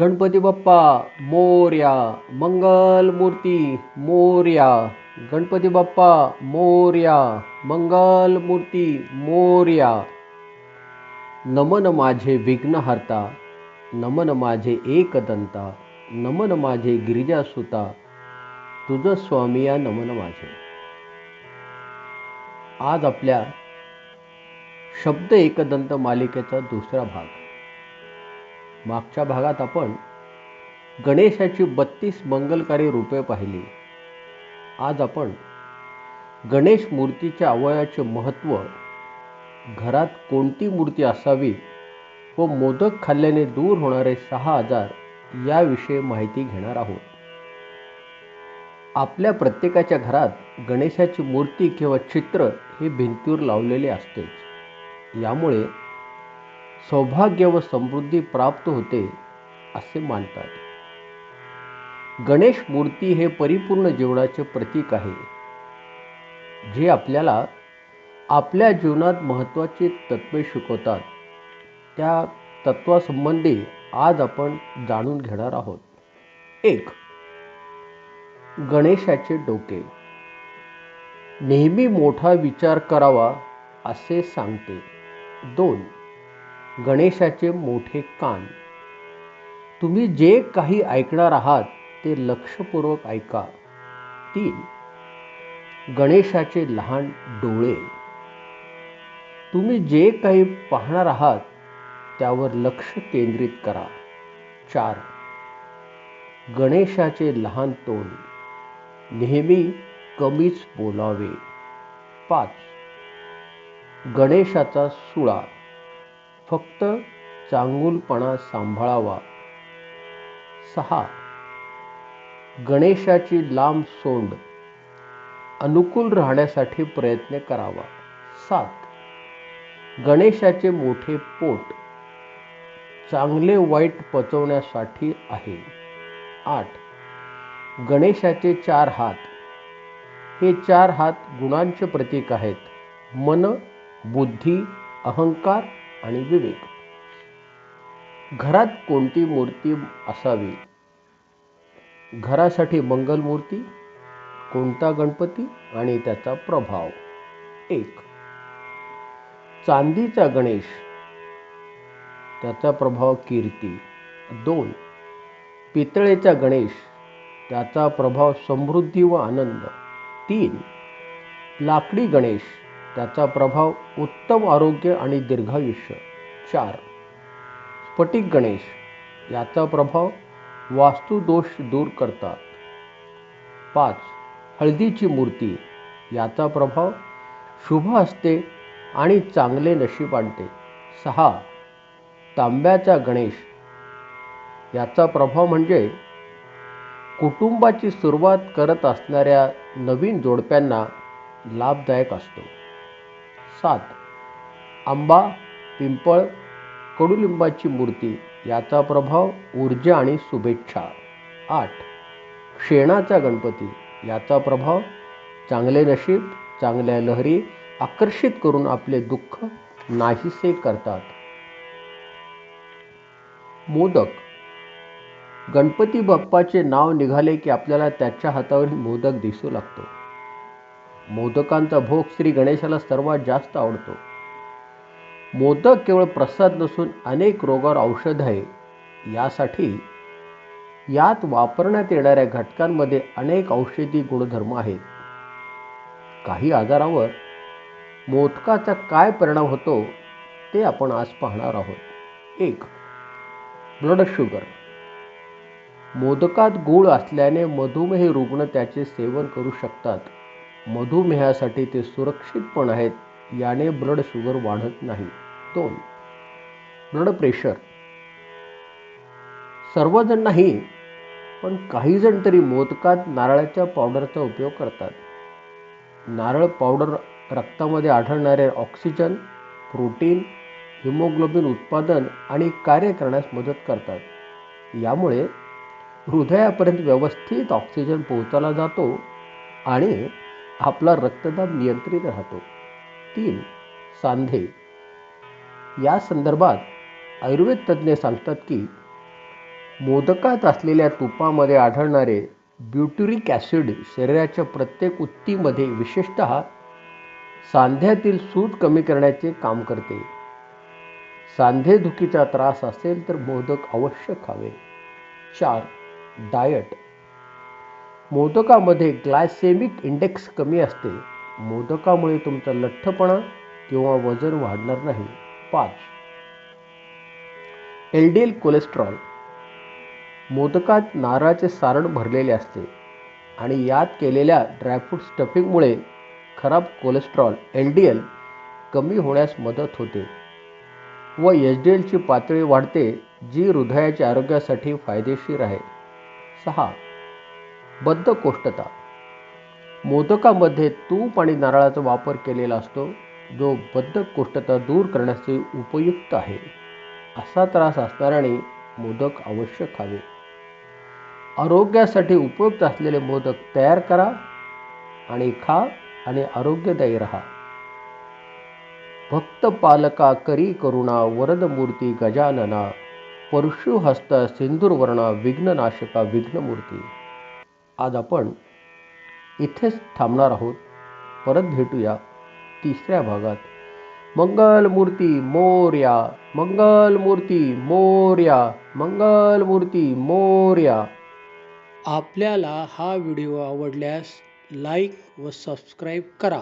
गणपती बाप्पा मोर्या मंगल मूर्ती मोर्या. गणपती बाप्पा मोर्या मंगल मूर्ती मोर्या. नमन माझे विघ्नहर्ता नमन माझे एकदंता नमन माझे गिरिजासुता. तुझ स्वामी या नमन माझे. आज आपल्या शब्द एकदंत मालिकेचा दुसरा भाग. मागच्या भागात आपण गणेशाची बत्तीस मंगलकारी रूपे पाहिली. आज आपण गणेश मूर्तीच्या अवयाचे महत्त्व घरात कोणती मूर्ती असावी व मोदक खाल्ल्याने दूर होणारे सहा आजार याविषयी माहिती घेणार आहोत. आपल्या प्रत्येकाच्या घरात गणेशाची मूर्ती किंवा चित्र हे भिंतीवर लावलेले असतेच. यामुळे सौभाग्य व समृद्धी प्राप्त होते असे मानतात. गणेश मूर्ती हे परिपूर्ण जीवनाचे प्रतीक आहे जे आपल्याला आपल्या जीवनात महत्त्वाची तत्वे शिकवतात. त्या तत्वासंबंधी आज आपण जाणून घेणार आहोत. एक गणेशाचे डोके. नेहमी मोठा विचार करावा असे सांगते. दोन गणेशाचे मोठे कान. तुम्ही जे काही ऐकणार आहात ते लक्षपूर्वक ऐका. तीन. गणेशाचे लहान डोळे. तुम्ही जे काही पाहणार आहात त्यावर लक्ष केंद्रित करा. चार. गणेशाचे लहान तोंड. नेहमी कमीच बोलावे. पाच. गणेशाचा सुळा. फक्त चांगुलपणा सांभाळावा. सहा. गणेशाची लांब सोंड. अनुकूल राहण्यासाठी प्रयत्न करावा. सात. गणेशाचे मोठे पोट. चांगले वाईट पचवण्यासाठी आहे. आठ. गणेशाचे चार हात. हे चार हात गुणांचे प्रतीक आहेत. मन बुद्धी अहंकार आणि विवेक. घरात कोणती मूर्ती असावी? घरासाठी मंगल मूर्ती कोणता गणपती आणि त्याचा प्रभाव? एक. चांदीचा गणेश त्याचा प्रभाव कीर्ती. दोन. पितळेचा गणेश त्याचा प्रभाव समृद्धी व आनंद. तीन. लाकडी गणेश त्याचा प्रभाव उत्तम आरोग्य आणि दीर्घायुष्य चार. स्फटिक गणेश. याचा प्रभाव वास्तुदोष दूर करतात. पाच. हळदीची मूर्ती. याचा प्रभाव शुभ असते आणि चांगले नशीब आणते. सहा. तांब्याचा गणेश. याचा प्रभाव म्हणजे कुटुंबाची सुरुवात करत असणाऱ्या नवीन जोडप्यांना लाभदायक असतो. सात. आंबा पिंपळ कडुलिंबाची मूर्ती याचा प्रभाव ऊर्जा आणि शुभेच्छा. आठ. शेणाचा गणपती याचा प्रभाव चांगले नशीब चांगल्या लहरी आकर्षित करून आपले दुःख नाहीसे करतात. मोदक. गणपती बाप्पाचे नाव निघाले की आपल्याला त्याच्या हातावरील मोदक दिसू लागतो. मोदकांचा भोग श्री गणेशाला सर्वात जास्त आवडतो. मोदक केवळ प्रसाद नसून अनेक रोगावर औषध आहे. यासाठी यात वापरण्यात येणाऱ्या घटकांमध्ये अनेक औषधी गुणधर्म आहेत. काही आजारावर मोदकाचा काय परिणाम होतो ते आपण आज पाहणार आहोत. एक ब्लड शुगर. मोदकात गूळ असल्याने मधुमेह रुग्ण त्याचे सेवन करू शकतात. मधुमेहासाठी ते सुरक्षित पण आहेत. याने ब्लड शुगर वाढत नाही. दोन ब्लड प्रेशर सर्वजण नाही पण काही जण तरी मोदकात नारळाच्या पावडरचा उपयोग करतात. नारळ पावडर रक्तामध्ये आढळणारे ऑक्सिजन प्रोटीन हिमोग्लोबिन उत्पादन आणि कार्य करण्यास मदत करतात. यामुळे हृदयापर्यंत व्यवस्थित ऑक्सिजन पोहोचला जातो आणि आपला रक्तदाब नियंत्रित राहतो. तीन सांधे. या संदर्भात आयुर्वेद तज्ज्ञ सांगतात की मोदकात असलेल्या तुपामध्ये आढळणारे ब्युटुरिक ॲसिड शरीराच्या प्रत्येक उत्तीमध्ये विशेषत सांध्यातील सूज कमी करण्याचे काम करते. सांधेदुखीचा त्रास असेल तर मोदक अवश्य खावे. चार डायट मोदकामध्ये ग्लायसेमिक इंडेक्स कमी असते. मोदकामुळे तुमचा लठ्ठपणा किंवा वजन वाढणार नाही. पाच. L D L cholesterol. मोदकात नारळाचे सारण भरलेले असते आणि यात केलेल्या ड्रायफ्रूट स्टफिंगमुळे खराब कोलेस्ट्रॉल एल डी एल कमी होण्यास मदत होते. व एच डी एलची पातळी वाढते जी हृदयाच्या आरोग्यासाठी फायदेशीर आहे. सहा. बद्धकोष्ठता. मोदकामध्ये तूप आणि नारळाचा वापर केलेला असतो जो बद्धकोष्ठता दूर करण्याचे उपयुक्त आहे. असा त्रास असणाऱ्याने मोदक अवश्य खावे. आरोग्यासाठी उपयुक्त असलेले मोदक तयार करा आणि खा आणि आरोग्यदायी राहा. भक्त पालका करी करुणा वरदमूर्ती गजानना परशुहस्त सिंदूरवर्णा विघ्ननाशका विघ्नमूर्ती. आज आपण इथेच थांबणार आहोत. परत भेटूया तिसऱ्या भागात. मंगलमूर्ती मोर्या मंगलमूर्ती मोर्या मंगलमूर्ती मोर्या. आपल्याला हा व्हिडिओ आवडल्यास लाईक व सबस्क्राईब करा.